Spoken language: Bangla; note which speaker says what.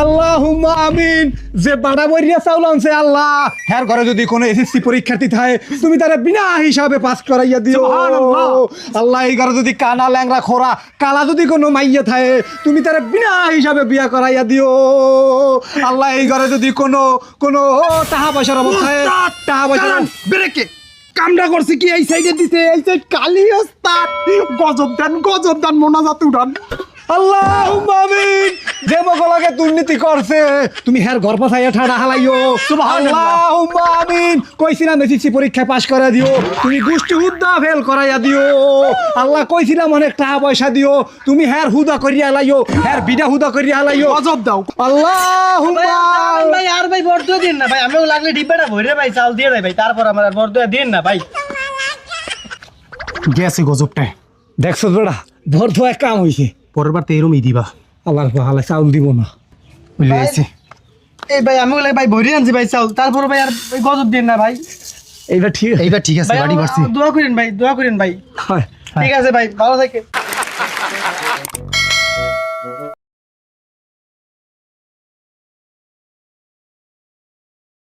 Speaker 1: আল্লাহুম্মা আমিন। যে বাড়া বইরিয়া চাউল আনছে আল্লাহ। হ্যার ঘরে যদি কোনো এসএসসি পরীক্ষার্থী থাকে তুমি তারা বিনা হিসাবে পাস করাইয়া দিও। আল্লাহ এই ঘরে যদি কানা ল্যাংরা খোরা কালা যদি কোনো মাইয়া থাকে তুমি তারা বিনা হিসাবে বিয়া করাইয়া দিও। আল্লাহ এই ঘরে যদি কোনো কোনো পয়সার
Speaker 2: ব্রেকে। কামটা করছে কি এই সাইডে দিতে এই সাইড কালি ওস্তাদ। গজব দেন গজব দেন মোনাজাত উড়ান
Speaker 1: আল্লাহ মগলাকে দুর্নীতি করছে। তুমি হের ঘর পাছাইয়া ঠাড়া হালাইও। আল্লাহ আমিন। কইছিলাম এসএসসি পরীক্ষায় পাশ করে দিও। তুমি গোষ্ঠী হুদ্দা ফেল করাইয়া দিও। আল্লাহ কইছিলাম অনেক টাকা পয়সা দিও। তুমি হের হুদা করিয়া হালাইও হের বিডা হুদা করিয়া হালাইও
Speaker 2: গজব দাও।
Speaker 1: আল্লাহ
Speaker 3: ভাই আর ভাই বর্দুয়া দিন না ভাই। আমিও লাগলে ডিব্বাটা ভরে ভাই চাল দিয়ে দেয় ভাই। তারপর আমার আর বর্দুয়া দিন না ভাই।
Speaker 2: গেছে গজবটা
Speaker 1: দেখছ বেড়া ভর ধোয়া কাম হইছে।
Speaker 2: পরের বার তো এরমই দিবা।
Speaker 1: আল্লাহ হালাই চাউল দিব না।
Speaker 2: বুঝে গেছি
Speaker 3: ভাই আমি বলে ভাই ভরি আনছি ভাই চাউল তারপর ভাই আর গজব দিন না ভাই।
Speaker 1: এইবার ঠিক
Speaker 2: এইবার ঠিক আছে বাড়ি পারছি
Speaker 3: দোয়া ভাই দোয়া করেন ভাই। ঠিক আছে ভাই ভালো থাকে